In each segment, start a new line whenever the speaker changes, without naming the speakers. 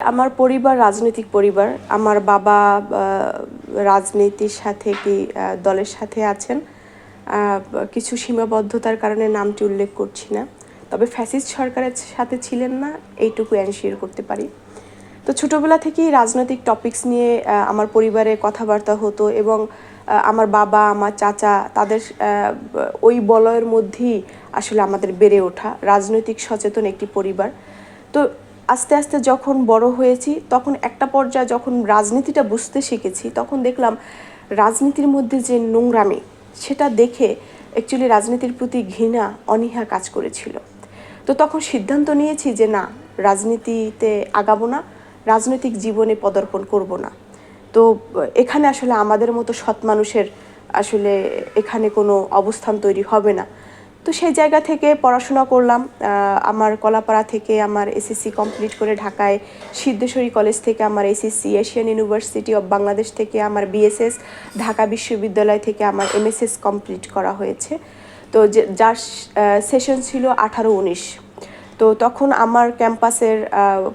আমার পরিবার রাজনৈতিক পরিবার, আমার বাবা রাজনীতির সাথে কি দলের সাথে আছেন কিছু সীমাবদ্ধতার কারণে নামটি উল্লেখ করছি না। তবে ফ্যাসিস্ট সরকারের সাথে ছিলেন না, এইটুকু এনশিওর করতে পারি। তো ছোটবেলা থেকেই রাজনৈতিক টপিকস নিয়ে আমার পরিবারে কথাবার্তা হতো এবং আমার বাবা, আমার চাচা তাদের ওই বলয়ের মধ্যেই আসলে আমাদের বেড়ে ওঠা। রাজনৈতিক সচেতন একটি পরিবার। তো আস্তে আস্তে যখন বড় হয়েছি, তখন একটা পর্যায়ে যখন রাজনীতিটা বুঝতে শিখেছি, তখন দেখলাম রাজনীতির মধ্যে যে নোংরামি, সেটা দেখে অ্যাকচুয়ালি রাজনীতির প্রতি ঘৃণা, অনীহা কাজ করেছিল। তো তখন সিদ্ধান্ত নিয়েছি যে না, রাজনীতিতে আগাবো না, রাজনৈতিক জীবনে পদার্পণ করব না। তো এখানে আসলে আমাদের মতো সৎ মানুষের আসলে এখানে কোনো অবস্থান তৈরি হবে না। তো সেই জায়গা থেকে পড়াশোনা করলাম আমার কলাপাড়া থেকে আমার এসএসসি কমপ্লিট করে ঢাকায় সিদ্ধেশ্বরী কলেজ থেকে আমার SSC Asian University of Bangladesh থেকে আমার বিএসএস ঢাকা বিশ্ববিদ্যালয় থেকে আমার এমএসএস কমপ্লিট করা হয়েছে। তো যে, যার সেশন ছিল আঠারো উনিশ। তো তখন আমার ক্যাম্পাসের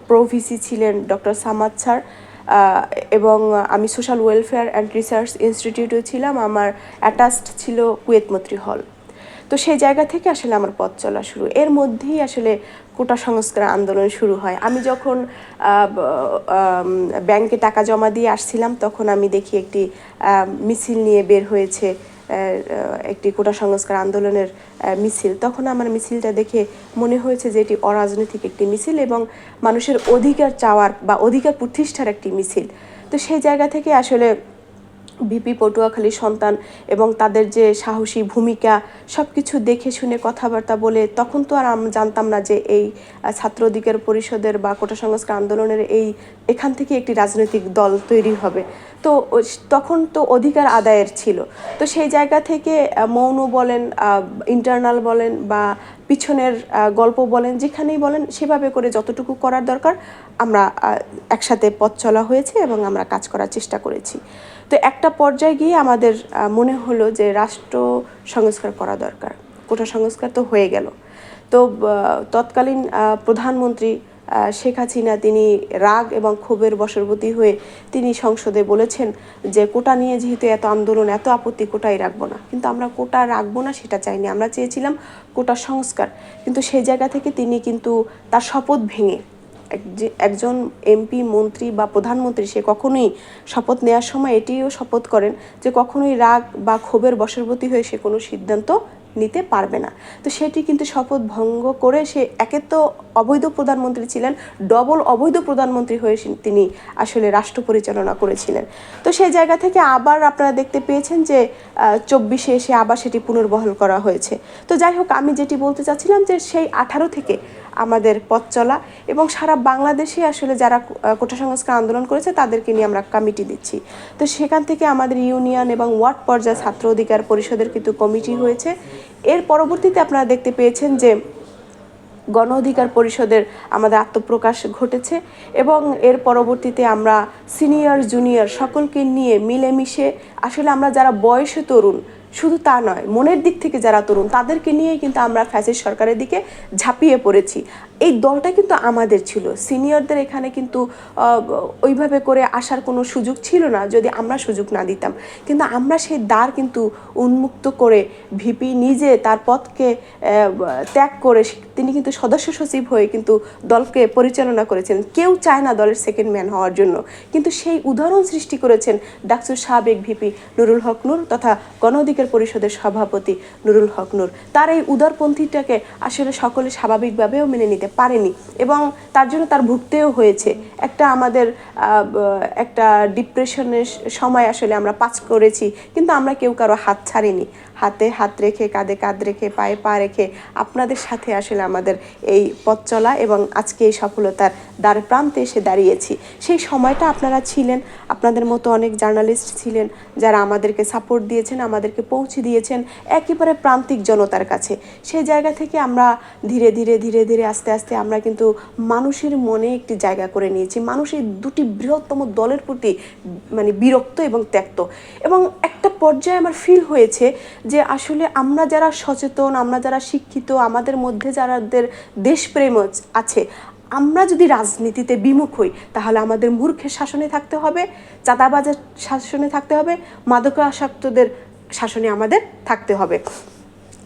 প্রভিসি ছিলেন ডক্টর সামাদ স্যার এবং আমি সোশ্যাল ওয়েলফেয়ার অ্যান্ড রিসার্চ ইনস্টিটিউটে ছিলাম। আমার অ্যাটাচড ছিল কুয়েত মৈত্রী হল তো সেই জায়গা থেকে আসলে আমার পথ চলা শুরু। এর মধ্যেই আসলে কোটা সংস্কার আন্দোলন শুরু হয়। আমি যখন ব্যাংকে টাকা জমা দিয়ে আসছিলাম, তখন আমি দেখি একটি মিছিল নিয়ে বের হয়েছে একটি কোটা সংস্কার আন্দোলনের মিছিল। তখন আমার মিছিলটা দেখে মনে হয়েছে যে এটি অরাজনৈতিক একটি মিছিল এবং মানুষের অধিকার চাওয়ার বা অধিকার প্রতিষ্ঠার একটি মিছিল। তো সেই জায়গা থেকে আসলে বিপি পটুয়াখালী সন্তান এবং তাদের যে সাহসী ভূমিকা সব কিছু দেখে শুনে কথাবার্তা বলে তখন তো আর আমি জানতাম না যে এই ছাত্র অধিকার পরিষদের বা কোটা সংস্কার আন্দোলনের এই, এখান থেকে একটি রাজনৈতিক দল তৈরি হবে। তো তখন তো অধিকার আদায়ের ছিল। তো সেই জায়গা থেকে মৌন বলেন ইন্টারনাল বলেন বা পিছনের গল্প বলেন, যেখানেই বলেন, সেভাবে করে যতটুকু করার দরকার, আমরা একসাথে পথ চলা হয়েছে এবং আমরা কাজ করার চেষ্টা করেছি। তো একটা পর্যায়ে গিয়ে আমাদের মনে হলো যে রাষ্ট্র সংস্কার করা দরকার। কোটা সংস্কার তো হয়ে গেল। তো তৎকালীন প্রধানমন্ত্রী শেখ হাসিনা তিনি রাগ এবং ক্ষোভের বশবর্তী হয়ে তিনি সংসদে বলেছেন যে কোটা নিয়ে যেহেতু এত আন্দোলন, এত আপত্তি, কোটাই রাখব না। কিন্তু আমরা কোটা রাখব না, সেটা চাইনি। আমরা চেয়েছিলাম কোটা সংস্কার। কিন্তু সেই জায়গা থেকে তিনি কিন্তু তার শপথ ভেঙে একজন এমপি, মন্ত্রী বা প্রধানমন্ত্রী, সে কখনোই শপথ নেওয়ার সময় এটিও শপথ করেন যে কখনোই রাগ বা ক্ষোভের বশবর্তী হয়ে সে কোনো সিদ্ধান্ত নিতে পারবে না। তো সেটি কিন্তু শপথ ভঙ্গ করে সে একে তো অবৈধ প্রধানমন্ত্রী ছিলেন, ডবল অবৈধ প্রধানমন্ত্রী হয়ে তিনি আসলে রাষ্ট্র পরিচালনা করেছিলেন। তো সেই জায়গা থেকে আবার আপনারা দেখতে পেয়েছেন যে চব্বিশে এসে আবার সেটি পুনর্বহাল করা হয়েছে। তো যাই হোক, আমি যেটি বলতে চাচ্ছিলাম যে, সেই আঠারো থেকে আমাদের পথ চলা এবং সারা বাংলাদেশে আসলে যারা কোটা সংস্কার আন্দোলন করেছে, তাদেরকে নিয়ে আমরা কমিটি দিচ্ছি। তো সেখান থেকে আমাদের ইউনিয়ন এবং ওয়ার্ড পর্যায়ে ছাত্র অধিকার পরিষদের কিন্তু কমিটি হয়েছে। এর পরবর্তীতে আপনারা দেখতে পেয়েছেন যে গণ অধিকার পরিষদের আমাদের আত্মপ্রকাশ ঘটেছে এবং এর পরবর্তীতে আমরা সিনিয়র, জুনিয়র সকলকে নিয়ে মিলেমিশে আসলে আমরা যারা বয়সে তরুণ শুধু তা নয়, মনের দিক থেকে যারা তরুণ, তাদেরকে নিয়েই কিন্তু আমরা ফ্যাসিস্ট সরকারের দিকে ঝাঁপিয়ে পড়েছি। এই দলটা কিন্তু আমাদের ছিল। সিনিয়রদের এখানে কিন্তু ওইভাবে করে আসার কোনো সুযোগ ছিল না যদি আমরা সুযোগ না দিতাম। কিন্তু আমরা সেই দ্বার কিন্তু উন্মুক্ত করে ভিপি নিজে তার পথকে ত্যাগ করে তিনি কিন্তু সদস্য সচিব হয়ে কিন্তু দলকে পরিচালনা করেছেন। কেউ চায় না দলের সেকেন্ড ম্যান হওয়ার জন্য। কিন্তু সেই উদাহরণ সৃষ্টি করেছেন ডাকসুর সাবেক ভিপি নুরুল হক নূর তথা গণ পরিষদের সভাপতি নুরুল হক নূর। তার এই উদারপন্থীটাকে আসলে সকলে স্বাভাবিকভাবেও মেনে নিতে পারেনি এবং তার জন্য তার ভুগতেও হয়েছে। একটা আমাদের একটা ডিপ্রেশনের সময় আসলে আমরা পাস করেছি, কিন্তু আমরা কেউ কারও হাত ছাড়িনি। হাতে হাত রেখে, কাঁধে কাঁধ রেখে, পায়ে পা রেখে আপনাদের সাথে আসলে আমাদের এই পথ চলা এবং আজকে এই সফলতার দ্বার প্রান্তে এসে দাঁড়িয়েছি। সেই সময়টা আপনারা ছিলেন, আপনাদের মতো অনেক জার্নালিস্ট ছিলেন যারা আমাদেরকে সাপোর্ট দিয়েছেন, আমাদেরকে পৌঁছে দিয়েছেন একেবারে প্রান্তিক জনতার কাছে। সেই জায়গা থেকে আমরা ধীরে ধীরে ধীরে ধীরে আস্তে আস্তে আমরা কিন্তু মানুষের মনে একটি জায়গা করে নিয়েছি। মানুষের দুটি বৃহত্তম দলের প্রতি মানে বিরক্ত এবং ত্যক্ত। এবং একটা পর্যায়ে আমার ফিল হয়েছে যে আসলে আমরা যারা সচেতন, আমরা যারা শিক্ষিত, আমাদের মধ্যে যারাদের দেশপ্রেম আছে আমরা যদি রাজনীতিতে বিমুখ হই, তাহলে আমাদের মূর্খের শাসনে থাকতে হবে, চাঁদাবাজের শাসনে থাকতে হবে, মাদকাসক্তদের শাসনে আমাদের থাকতে হবে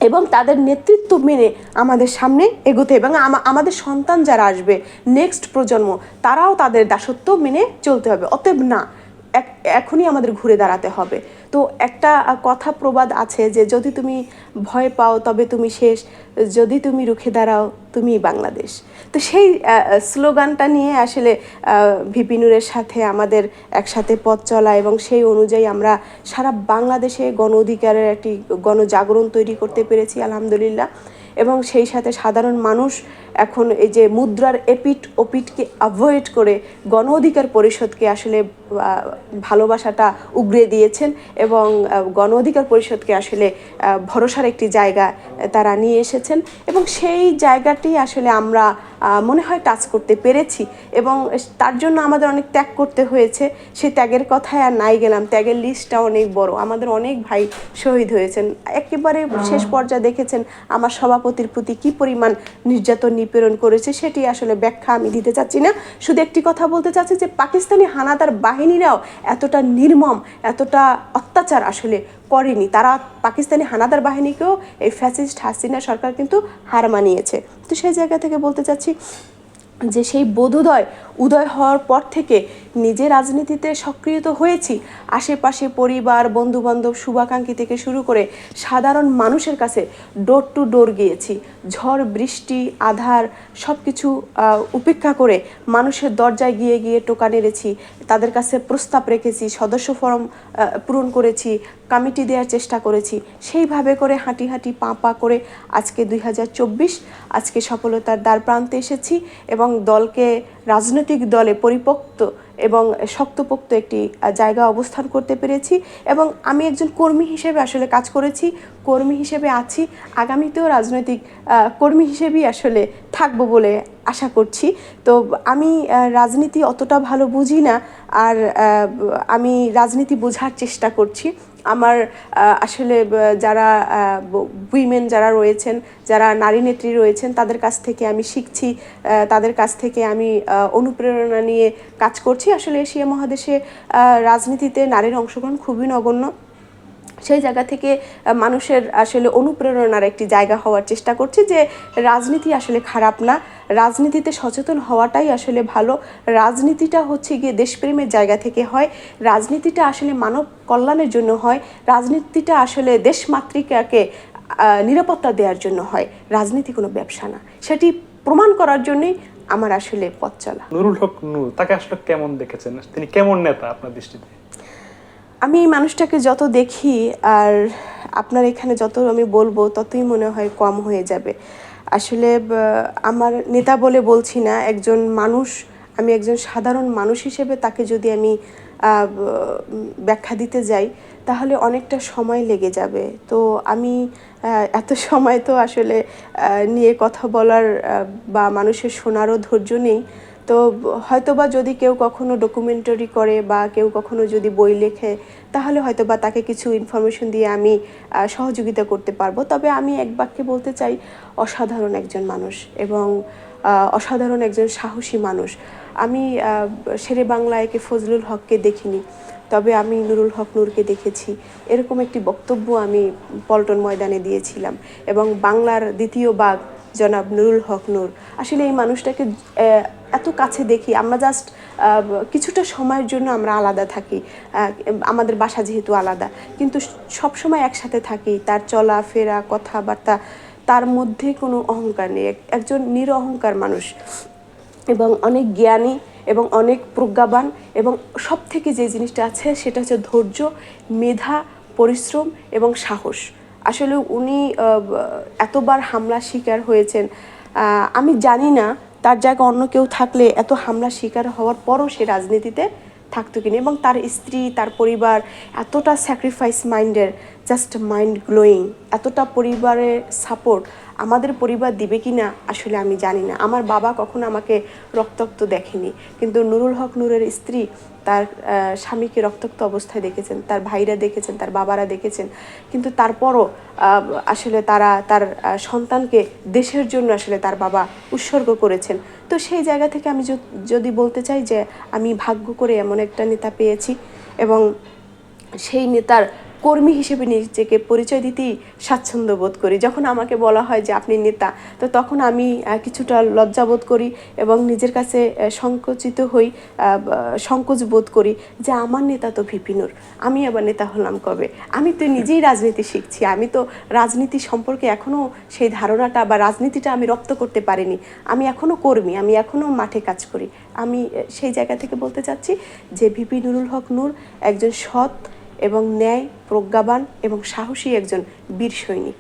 এবং তাদের নেতৃত্ব মেনে আমাদের সামনে এগোতে এবং আমাদের সন্তান যারা আসবে নেক্সট প্রজন্ম, তারাও তাদের দাসত্ব মেনে চলতে হবে। অতএব না এখনই আমাদের ঘুরে দাঁড়াতে হবে। তো একটা কথা প্রবাদ আছে যে যদি তুমি ভয় পাও, তবে তুমি শেষ। যদি তুমি রুখে দাঁড়াও তুমি বাংলাদেশ। তো সেই স্লোগানটা নিয়ে আসলে ভিপিনুরের সাথে আমাদের একসাথে পথ চলা এবং সেই অনুযায়ী আমরা সারা বাংলাদেশে গণ অধিকারের একটি গণজাগরণ তৈরি করতে পেরেছি, আলহামদুলিল্লাহ। এবং সেই সাথে সাধারণ মানুষ এখন এই যে মুদ্রার এপিট ওপিটকে অ্যাভয়েড করে গণ অধিকার পরিষদকে আসলে ভালোবাসাটা উগরে দিয়েছেন এবং গণ অধিকার পরিষদকে আসলে ভরসার একটি জায়গা তারা নিয়ে এসেছেন এবং সেই জায়গাটি আসলে আমরা মনে হয় টাচ করতে পেরেছি এবং তার জন্য আমাদের অনেক ত্যাগ করতে হয়েছে। সেই ত্যাগের কথায় আর নাই গেলাম। ত্যাগের লিস্টটা অনেক বড়। আমাদের অনেক ভাই শহীদ হয়েছেন। একেবারে শেষ পর্যায়ে দেখেছেন আমার সভাপতির প্রতি কি পরিমাণ নির্যাতন নিপীড়ন করেছে, সেটি আসলে ব্যাখ্যা আমি দিতে চাচ্ছি না। শুধু একটি কথা বলতে চাচ্ছি যে, পাকিস্তানি হানাদার বাহিনীরাও এতটা নির্মম, এতটা অত্যাচার আসলে করেনি। তারা পাকিস্তানি হানাদার বাহিনীকেও এই ফ্যাসিস্ট হাসিনা সরকার কিন্তু হার মানিয়েছে। তো সেই জায়গা থেকে বলতে চাচ্ছি যে সেই বোধোদয় উদয় হওয়ার পর থেকে নিজে রাজনীতিতে সক্রিয় তো হয়েছি, আশেপাশে পরিবার, বন্ধুবান্ধব, শুভাকাঙ্ক্ষী থেকে শুরু করে সাধারণ মানুষের কাছে ডোর টু ডোর গিয়েছি। ঝড়, বৃষ্টি, আধার সব কিছু উপেক্ষা করে মানুষের দরজায় গিয়ে গিয়ে টোকা নেড়েছি, তাদের কাছে প্রস্তাব রেখেছি, সদস্য ফরম পূরণ করেছি কমিটি দেওয়ার চেষ্টা করেছি। সেইভাবে করে হাঁটি হাঁটি পা পা করে আজকে দুই হাজার চব্বিশ, আজকে সফলতার দ্বার প্রান্তে এসেছি এবং দলকে, রাজনৈতিক দলে পরিপক্ত এবং শক্তপোক্ত একটি জায়গা অবস্থান করতে পেরেছি এবং আমি একজন কর্মী হিসেবে আসলে কাজ করেছি। কর্মী হিসেবে আছি, আগামীতেও রাজনৈতিক কর্মী হিসেবেই আসলে থাকব বলে আশা করছি। তো আমি রাজনীতি অতটা ভালো বুঝি না আর আমি রাজনীতি বোঝার চেষ্টা করছি। আমার আসলে যারা উইমেন যারা রয়েছেন, যারা নারী নেত্রী রয়েছেন, তাদের কাছ থেকে আমি শিখছি তাদের কাছ থেকে আমি অনুপ্রেরণা নিয়ে কাজ করছি। আসলে এশিয়া মহাদেশে রাজনীতিতে নারীর অংশগ্রহণ খুবই নগণ্য। সেই জায়গা থেকে মানুষের আসলে অনুপ্রেরণার একটি জায়গা হওয়ার চেষ্টা করছি যে রাজনীতি আসলে খারাপ না। রাজনীতিতে সচেতন হওয়াটাই আসলে ভালো। রাজনীতিটা হচ্ছে গিয়ে দেশপ্রেমের জায়গা থেকে হয়। রাজনীতিটা আসলে মানব কল্যাণের জন্য হয়। রাজনীতিটা আসলে দেশমাতৃকাকে নিরাপত্তা দেওয়ার জন্য হয়। রাজনীতি কোনো ব্যবসা না। সেটি প্রমাণ করার জন্যই আমার আসলে পথ চলা।
নুরুল হক নূর, তাকে আসলে কেমন দেখেছেন? তিনি কেমন নেতা আপনার দৃষ্টিতে?
আমি এই মানুষটাকে যত দেখি আর আপনার এখানে যত আমি বলব, ততই মনে হয় কম হয়ে যাবে। আসলে আমার নেতা বলে বলছি না, একজন মানুষ, আমি একজন সাধারণ মানুষ হিসেবে তাকে যদি আমি ব্যাখ্যা দিতে যাই, তাহলে অনেকটা সময় লেগে যাবে। তো আমি এত সময় তো আসলে নিয়ে কথা বলার বা মানুষের শোনারও ধৈর্য নেই। তো হয়তোবা যদি কেউ কখনো ডকুমেন্টারি করে বা কেউ কখনো যদি বই লেখে, তাহলে হয়তোবা তাকে কিছু ইনফরমেশন দিয়ে আমি সহযোগিতা করতে পারব। তবে আমি এক বাক্যে বলতে চাই, অসাধারণ একজন মানুষ এবং অসাধারণ একজন সাহসী মানুষ। আমি শেরে বাংলায় একে ফজলুল হককে দেখিনি, তবে আমি নুরুল হক নূরকে দেখেছি। এরকম একটি বক্তব্য আমি পল্টন ময়দানে দিয়েছিলাম এবং বাংলার দ্বিতীয় বাঘ জনাব নুরুল হক নূর। আসলে এই মানুষটাকে এত কাছে দেখি, আমরা জাস্ট কিছুটা সময়ের জন্য আমরা আলাদা থাকি। আমাদের বাসা যেহেতু আলাদা। কিন্তু সব সময় একসাথে থাকি, তার চলা ফেরা কথাবার্তা, তার মধ্যে কোনো অহংকার নেই। এক- একজন নিরহংকার মানুষ। এবং অনেক জ্ঞানী এবং অনেক প্রজ্ঞাবান এবং সব থেকে যে জিনিসটা আছে সেটা হচ্ছে ধৈর্য, মেধা, পরিশ্রম এবং সাহস। আসলে উনি এতবার হামলা শিকার হয়েছেন। আমি জানি না তার জায়গায় অন্য কেউ থাকলে এত হামলা শিকার হওয়ার পরও সে রাজনীতিতে থাকতো কিনা এবং তার স্ত্রী, তার পরিবার এতটা স্যাক্রিফাইস মাইন্ডের জাস্ট মাইন্ড গ্লোয়িং এতটা পরিবারের সাপোর্ট আমাদের পরিবার দিবে কি না আসলে আমি জানি না। আমার বাবা কখনো আমাকে রক্তাক্ত দেখেনি। কিন্তু নুরুল হক নূরের স্ত্রী তার স্বামীকে রক্তাক্ত অবস্থায় দেখেছেন, তার ভাইরা দেখেছেন, তার বাবারা দেখেছেন। কিন্তু তারপরও আসলে তারা তার সন্তানকে দেশের জন্য আসলে তার বাবা উৎসর্গ করেছেন। তো সেই জায়গা থেকে আমি যদি বলতে চাই যে আমি ভাগ্য করে এমন একটা নেতা পেয়েছি এবং সেই নেতার কর্মী হিসেবে নিজেকে পরিচয় দিতেই স্বাচ্ছন্দ্য বোধ করি। যখন আমাকে বলা হয় যে আপনি নেতা, তো তখন আমি কিছুটা লজ্জা বোধ করি এবং নিজের কাছে সংকুচিত হই সংকোচ বোধ করি যে আমার নেতা তো ভিপিনুর, আমি আবার নেতা হলাম কবে? আমি তো নিজেই রাজনীতি শিখছি, আমি তো রাজনীতি সম্পর্কে এখনও সেই ধারণাটা বা রাজনীতিটা আমি রপ্ত করতে পারিনি। আমি এখনও কর্মী, আমি এখনও মাঠে কাজ করি। আমি সেই জায়গা থেকে বলতে চাচ্ছি যে ভিপি নুরুল হক নূর একজন সৎ এবং ন্যায় প্রজ্ঞাবান এবং সাহসী একজন বীর সৈনিক।